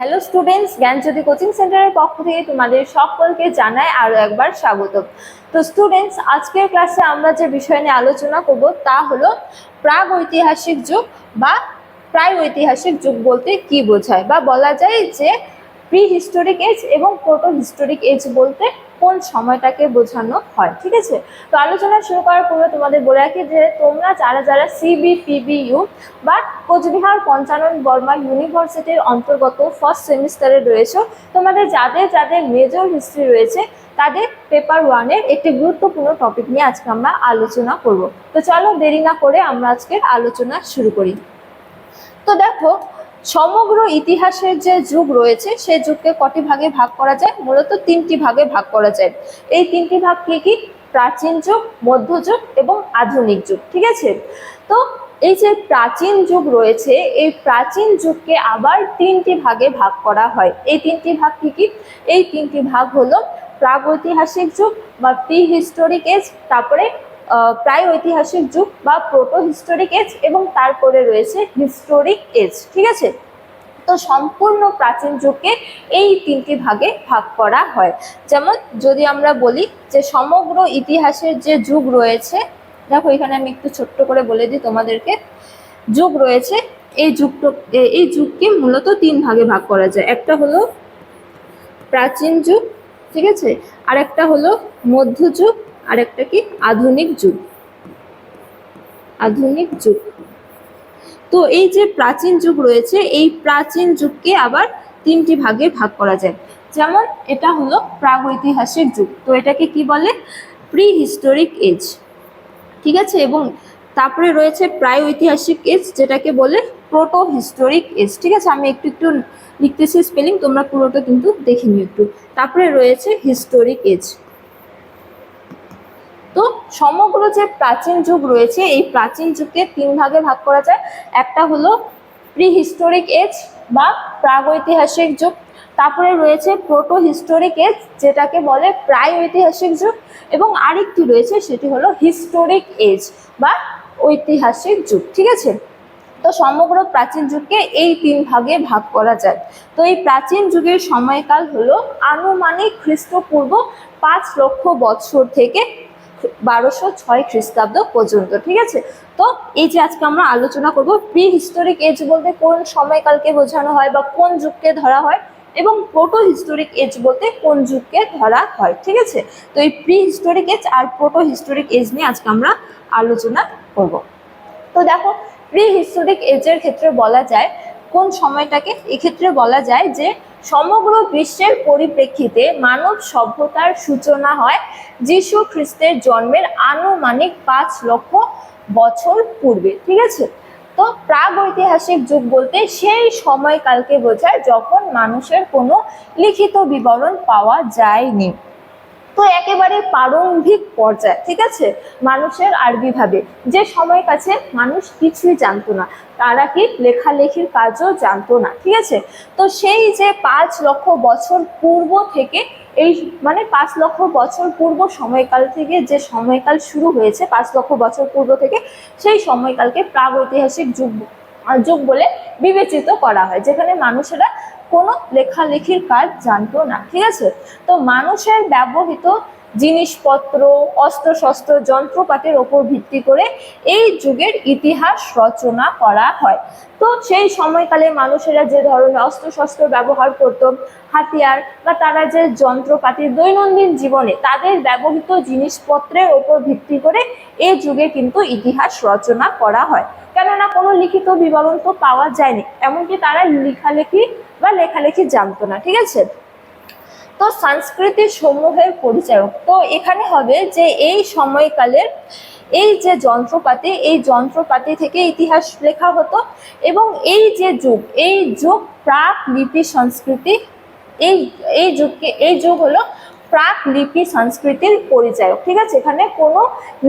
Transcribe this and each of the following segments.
Hello students জ্ঞানজ্যোতি coaching সেন্টারের পক্ষ থেকে তোমাদের সকলকে জানাই আরও একবার স্বাগত। তো স্টুডেন্টস আজকের ক্লাসে আমরা যে বিষয় নিয়ে আলোচনা করব তা হলো প্রাগ ঐতিহাসিক যুগ বা প্রায় ঐতিহাসিক যুগ বলতে কি বোঝায়? বা বলা যায় যে প্রি হিস্টোরিক এজ এবং প্রোটো হিস্টোরিক এজ বলতে কোন সময়টাকে বোঝানো হয়, ঠিক আছে? তো আলোচনা শুরু করার পূর্বে তোমাদের বলে রাখি যে তোমরা যারা যারা সিবি পিবিইউ বা কোচবিহার পঞ্চানন বর্মা ইউনিভার্সিটির অন্তর্গত ফার্স্ট সেমিস্টারে রয়েছে, তোমাদের যাদের যাদের মেজর হিস্ট্রি রয়েছে, তাদের পেপার ওয়ানের একটি গুরুত্বপূর্ণ টপিক নিয়ে আজকে আমরা আলোচনা করব। তো চলো দেরি না করে আমরা আজকের আলোচনা শুরু করি। তো দেখো সমগ্র ইতিহাসের যে যুগ রয়েছে সে যুগকে কটি ভাগে ভাগ করা যায়? মূলত তিনটি ভাগে ভাগ করা যায়। এই তিনটি ভাগ কি কি? প্রাচীন যুগ মধ্যযুগ এবং আধুনিক যুগ, ঠিক আছে? তো এই যে প্রাচীন যুগ রয়েছে, এই প্রাচীন যুগকে আবার তিনটি ভাগে ভাগ করা হয়। এই তিনটি ভাগ কি কি? এই তিনটি ভাগ হলো প্রাগৈতিহাসিক যুগ বা প্রি হিস্টোরিক এজ, তারপরে প্রায় ঐতিহাসিক যুগ বা প্রোটো হিস্টোরিক এজ এবং তারপরে রয়েছে হিস্টোরিক এজ ঠিক আছে? তো সম্পূর্ণ প্রাচীন যুগকে এই তিনটি ভাগে ভাগ করা হয়। যেমন যদি আমরা বলি যে সমগ্র ইতিহাসের যে যুগ রয়েছে, দেখো এখানে আমি একটু ছোট্ট করে বলে দিই তোমাদেরকে। যুগ রয়েছে, এই যুগটা এই যুগকে মূলত তিন ভাগে ভাগ করা যায়। একটা হলো প্রাচীন যুগ, ঠিক আছে? আর একটা হলো মধ্যযুগ আর একটা কি? আধুনিক যুগ। আধুনিক যুগ। তো এই যে প্রাচীন যুগ রয়েছে, এই প্রাচীন যুগকে আবার তিনটি ভাগে ভাগ করা যায়। যেমন এটা হলো প্রাগৈতিহাসিক যুগ। তো এটাকে কি বলে? Prehistoric age. ঠিক আছে? এবং তারপরে রয়েছে প্রায় ঐতিহাসিক এজ, যেটাকে বলে প্রোটো হিস্টোরিক এজ। ঠিক আছে? আমি একটু একটু লিখতেছি স্পেলিং, তোমরা পুরোটা কিন্তু দেখে নিও একটু। তারপরে রয়েছে হিস্টোরিক এজ। তো সমগ্র যে প্রাচীন যুগ রয়েছে, এই প্রাচীন যুগকে তিন ভাগে ভাগ করা যায়। একটা হলো প্রি হিস্টোরিক এজ বা প্রাগৈতিহাসিক যুগ। তারপরে রয়েছে প্রোটো হিস্টোরিক এজ যেটাকে বলে প্রায় ঐতিহাসিক যুগ। এবং আরেকটি রয়েছে, সেটি হলো হিস্টোরিক এজ বা ঐতিহাসিক যুগ, ঠিক আছে? তো সমগ্র প্রাচীন যুগকে এই তিন ভাগে ভাগ করা যায়। তো এই প্রাচীন যুগের সময়কাল হলো আনুমানিক খ্রিস্টপূর্ব পাঁচ লক্ষ বছর থেকে বারোশো ছয় খ্রিস্টাব্দ পর্যন্ত, ঠিক আছে? তো এই যে আজকে আমরা আলোচনা করব প্রি হিস্টোরিক এজ বলতে কোন সময়কালকে বোঝানো হয় বা কোন যুগকে ধরা হয় এবং প্রোটো হিস্টোরিক এজ বলতে কোন যুগকে ধরা হয়, ঠিক আছে? তো এই প্রি হিস্টোরিক এজ আর প্রোটো হিস্টোরিক এজ নিয়ে আজকে আমরা আলোচনা করব। তো দেখো প্রি হিস্টোরিক এজের ক্ষেত্রে বলা যায়, কোন সময়টাকে, এক্ষেত্রে বলা যায় যে সমগ্র বিশ্বের পরিপ্রেক্ষিতে মানব সভ্যতার সূচনা হয় যিশু খ্রিস্টের জন্মের আনুমানিক পাঁচ লক্ষ বছর পূর্বে, ঠিক আছে? তো প্রাগ ঐতিহাসিক যুগ বলতে সেই সময়কালকে বোঝায় যখন মানুষের কোনো লিখিত বিবরণ পাওয়া যায়নি। তো একেবারে প্রারম্ভিক পর্যায়ে, ঠিক আছে? মানুষের আরবি ভাবে। যে সময় কাছে মানুষ কিছুই জানতো না, তারা কি লেখালেখির কাজও জানতো না, ঠিক আছে? তো সেই যে পাঁচ লক্ষ বছর পূর্ব থেকে এই মানে পাঁচ লক্ষ বছর পূর্ব সময়কাল থেকে যে সময়কাল শুরু হয়েছে, পাঁচ লক্ষ বছর পূর্ব থেকে সেই সময়কালকে প্রাগৈতিহাসিক যুগ যুগ বলে বিবেচিত করা হয়, যেখানে মানুষেরা কোনো লেখালেখির কাজ জানতো না, ঠিক আছে? তো মানুষের ব্যবহৃত জিনিসপত্র, অস্ত্রশস্ত্র, যন্ত্রপাতির ওপর ভিত্তি করে এই যুগের ইতিহাস রচনা করা হয়। তো সেই সময়কালে মানুষেরা যে ধরনের অস্ত্রশস্ত্র ব্যবহার করত, হাতিয়ার বা তারা যে যন্ত্রপাতি দৈনন্দিন জীবনে তাদের ব্যবহৃত জিনিসপত্রের ওপর ভিত্তি করে এই যুগে কিন্তু ইতিহাস রচনা করা হয়। কেননা কোনো লিখিত বিবরণ তো পাওয়া যায়নি, এমনকি তারা লেখালেখি বা লেখালেখি জানতো না, ঠিক আছে? তো সংস্কৃতি সমূহের পরিচায়ক তো এখানে হবে যে এই সময়কালের এই যে যন্ত্রপাতি, এই যন্ত্রপাতি থেকে ইতিহাস লেখা হতো এবং এই যে যুগ, এই যুগ প্রাক লিপি সংস্কৃতি, এই এই যুগকে, এই যুগ হলো প্রাক লিপি সংস্কৃতির পরিচায়ক ঠিক আছে? এখানে কোনো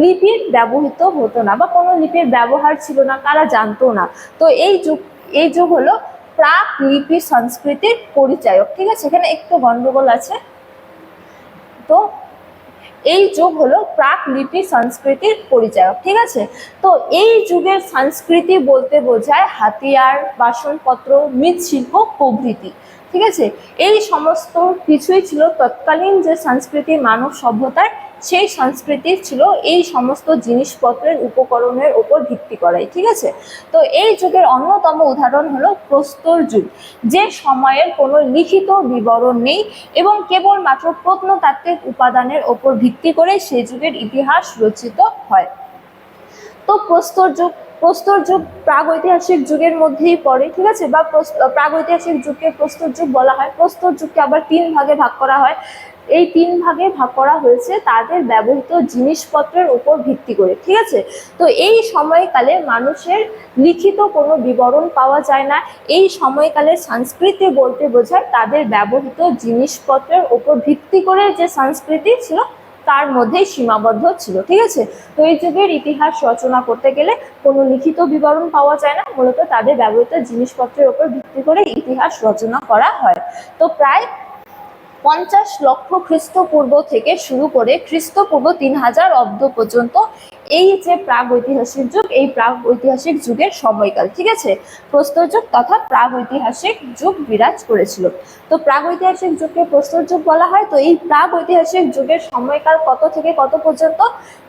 লিপির ব্যবহৃত হতো না বা কোনো লিপির ব্যবহার ছিল না তারা জানতো না। তো এই যুগ এই যুগ হলো প্রাক লিপি সংস্কৃতির পরিচায়ক। ঠিক আছে, এখানে একটু গন্ডগোল আছে। তো এই যুগ হলো প্রাক লিপি সংস্কৃতির পরিচায়ক, ঠিক আছে? তো এই যুগের সংস্কৃতি বলতে বোঝায় হাতিয়ার, বাসনপত্র, মৃৎশিল্প, প্রভৃতি, ঠিক আছে? এই সমস্ত কিছুই ছিল তৎকালীন যে সংস্কৃতি মানব সভ্যতার সেই সংস্কৃতি ছিল এই সমস্ত জিনিসপত্রের উপকরণের উপর ভিত্তি করাই, ঠিক আছে? তো এই যুগের অন্যতম উদাহরণ হলো প্রস্তর যুগ, যে সময়ের কোনো লিখিত বিবরণ নেই এবং কেবলমাত্র প্রত্নতাত্ত্বিক উপাদানের ওপর ভিত্তি করে সেই যুগের ইতিহাস রচিত হয়। তো প্রস্তর যুগ প্রস্তর যুগ প্রাগৈতিহাসিক যুগের মধ্যেই পড়ে, ঠিক আছে? বা প্রাগৈতিহাসিক যুগকে প্রস্তর যুগ বলা হয়। প্রস্তর যুগকে আবার তিন ভাগে ভাগ করা হয়। এই তিন ভাগে ভাগ করা হয়েছে তাদের ব্যবহৃত জিনিসপত্রের উপর ভিত্তি করে, ঠিক আছে? তো এই সময়কালে মানুষের লিখিত কোনো বিবরণ পাওয়া যায় না। এই সময়কালে সংস্কৃতি বলতে বোঝায় তাদের ব্যবহৃত জিনিসপত্রের উপর ভিত্তি করে যে সংস্কৃতি ছিল, তার মধ্যেই সীমাবদ্ধ ছিল, ঠিক আছে? তো এই যুগের ইতিহাস রচনা করতে গেলে কোনো লিখিত বিবরণ পাওয়া যায় না। মূলত তাদের ব্যবহৃত জিনিসপত্রের উপর ভিত্তি করে ইতিহাস রচনা করা হয়। তো প্রায় পঞ্চাশ লক্ষ খ্রিস্টপূর্ব থেকে শুরু করে খ্রিস্টপূর্ব তিন হাজার অব্দ পর্যন্ত এই যে প্রাগ ঐতিহাসিক যুগ, এই প্রাগ ঐতিহাসিক যুগের সময়কাল, ঠিক আছে? প্রস্তর যুগ তথা প্রাগ ঐতিহাসিক যুগ বিরাজ করেছিল। তো প্রাগ ঐতিহাসিক যুগকে প্রস্তর যুগ বলা হয়। তো এই প্রাগ ঐতিহাসিক যুগের সময়কাল কত থেকে কত পর্যন্ত?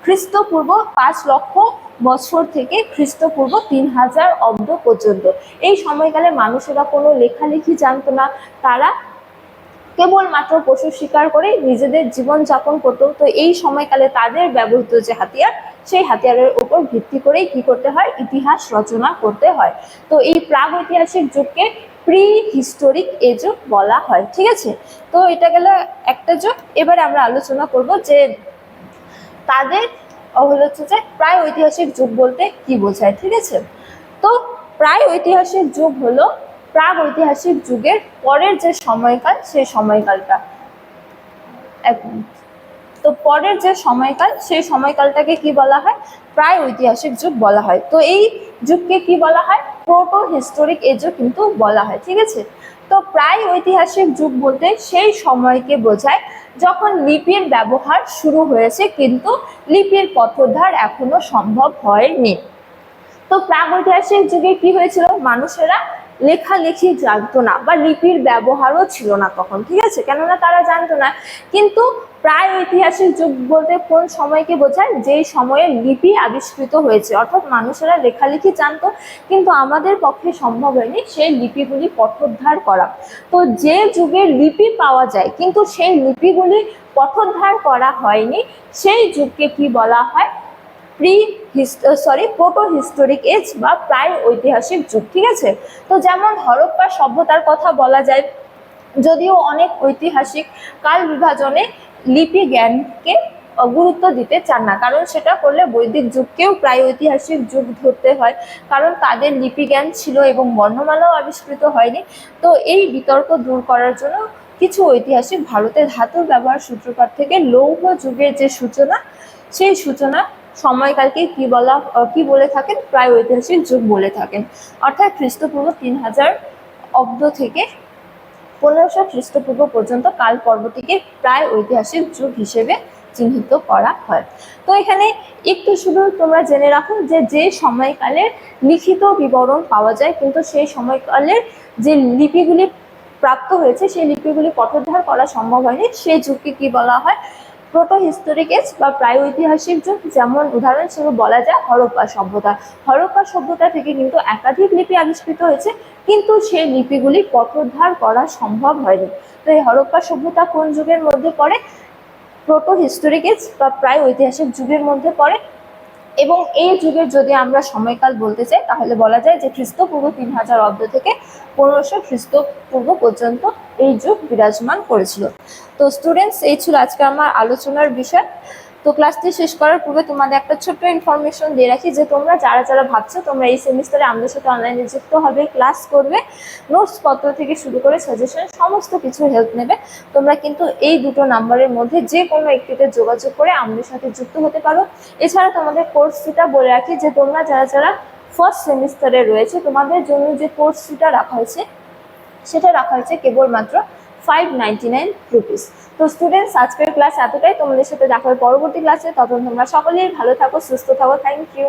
খ্রিস্টপূর্ব পাঁচ লক্ষ বছর থেকে খ্রিস্টপূর্ব তিন হাজার অব্দ পর্যন্ত। এই সময়কালে মানুষেরা কোনো লেখালেখি জানতো না। তারা কেবলমাত্র পশু শিকার করে নিজেদের জীবন যাপন করতো তো এই সময়কালে তাদের ব্যবহৃত যে হাতিয়ার, সেই হাতিয়ারের উপর ভিত্তি করেই কি করতে হয়? ইতিহাস রচনা করতে হয়। তো এই প্রাগ ঐতিহাসিক যুগকে প্রি হিস্টোরিক এ যুগ বলা হয়। ঠিক আছে? তো এটা গেল একটা যুগ। এবারে আমরা আলোচনা করব যে তাদের হচ্ছে যে প্রায় ঐতিহাসিক যুগ বলতে কি বোঝায়? ঠিক আছে? তো প্রায় ঐতিহাসিক যুগ হলো প্রাগ ঐতিহাসিক যুগের পরের যে সময়কাল সেই সময়কালটা। তো পরের যে সময়কাল, সেই সময়কালটাকে কি বলা হয়? প্রায় ঐতিহাসিক যুগ বলা হয়। তো এই যুগকে কি বলা হয়? প্রোটো হিস্টোরিক এজও কিন্তু বলা হয়, ঠিক আছে? তো প্রায় ঐতিহাসিক যুগ বলতে সেই সময়কে বোঝায় যখন লিপির ব্যবহার শুরু হয়েছে, কিন্তু লিপির পথোদ্ধার এখনও সম্ভব হয়নি। তো প্রাগৈতিহাসিক যুগে কি হয়েছিল? মানুষেরা লেখালেখি জানতো না বা লিপির ব্যবহারও ছিল না তখন, ঠিক আছে? কেননা তারা জানতো না। কিন্তু প্রায় ঐতিহাসিক যুগ বলতে কোন সময়কে বোঝায়? যেই সময়ে লিপি আবিষ্কৃত হয়েছে। অর্থাৎ মানুষেরা লেখালেখি জানতো, কিন্তু আমাদের পক্ষে সম্ভব হয়নি সেই লিপিগুলি পঠোদ্ধার করা। তো যে যুগে লিপি পাওয়া যায়, কিন্তু সেই লিপিগুলি পঠোদ্ধার করা হয়নি, সেই যুগকে কি বলা হয়? Pre sorry protohistoric age বা প্রায় ঐতিহাসিক যুগ, ঠিক আছে? তো যেমন হরপ্পা সভ্যতার কথা বলা যায়, যদিও অনেক ঐতিহাসিক কাল বিভাজনে লিপি জ্ঞানকে গুরুত্ব দিতে চান না, কারণ সেটা করলে বৈদিক যুগকেও প্রায় ঐতিহাসিক যুগ ধরতে হয়, কারণ তাদের লিপি জ্ঞান ছিল এবং বর্ণমালাও আবিষ্কৃত হয়নি। তো এই বিতর্ক দূর করার জন্য কিছু ঐতিহাসিক ভারতের ধাতুর ব্যবহার সূত্রপাত থেকে লৌহ যুগের যে সূচনা, সেই সূচনা সময়কালকে কি বলা কি বলে থাকেন? প্রায় ঐতিহাসিক যুগ বলে থাকেন। অর্থাৎ খ্রিস্টপূর্ব তিন হাজার অব্দ থেকে পনেরোশো খ্রিস্টপূর্ব পর্যন্ত কাল পর্বটিকে প্রায় ঐতিহাসিক যুগ হিসেবে চিহ্নিত করা হয়। তো এখানে একটু শুধু তোমরা জেনে রাখো যে যে সময়কালের লিখিত বিবরণ পাওয়া যায়, কিন্তু সেই সময়কালের যে লিপিগুলি প্রাপ্ত হয়েছে, সেই লিপিগুলি পঠোদ্ধার করা সম্ভব হয়নি। সেই যুগকে কি বলা হয়? প্রোটো হিস্টোরিক এজ বা প্রায় ঐতিহাসিক যুগ, যেমন উদাহরণ উদাহরণস্বরূপ বলা যায় হরপ্পা সভ্যতা। হরপ্পা সভ্যতা থেকে কিন্তু একাধিক লিপি আবিষ্কৃত হয়েছে, কিন্তু সেই লিপিগুলি পথোদ্ধার করা সম্ভব হয়নি। তো এই হরপ্পা সভ্যতা কোন যুগের মধ্যে পড়ে? প্রোটো হিস্টোরিক এজ বা প্রায় ঐতিহাসিক যুগের মধ্যে পড়ে। এবং এই যুগের যদি আমরা সময়কাল বলতে চাই, তাহলে বলা যায় যে খ্রিস্টপূর্ব তিন হাজার অব্দ থেকে পনেরোশো খ্রিস্টপূর্ব পর্যন্ত এই যুগ বিরাজমান করেছিল। তো স্টুডেন্টস এই ছিল আজকে আমার আলোচনার বিষয়। তো ক্লাসটি শেষ করার পূর্বে তোমাদের একটা ছোট্ট ইনফরমেশন দিয়ে রাখি যে তোমরা যারা যারা ভাবছ তোমরা এই সেমিস্টারে আমাদের সাথে অনলাইনে যুক্ত হবে ক্লাস করবে নোটস পত্র থেকে শুরু করে সাজেশন সমস্ত কিছু হেল্প নেবে। তোমরা কিন্তু এই দুটো নাম্বারের মধ্যে যে কোনো একটিতে যোগাযোগ করে আমাদের সাথে যুক্ত হতে পারো। এছাড়া তোমাদের কোর্স ফিটা বলে রাখি যে তোমরা যারা যারা ফার্স্ট সেমিস্টারে রয়েছে, তোমাদের জন্য যে কোর্স ফিটা রাখা হয়েছে, সেটা রাখা হয়েছে কেবলমাত্র ফাইভ নাইনটি নাইন রুপিস তো স্টুডেন্টস আজকের ক্লাস এতটাই। তোমাদের সাথে দেখা হবে পরবর্তী ক্লাসে তখন তোমরা সকলেই ভালো থাকো, সুস্থ থাকো। Thank you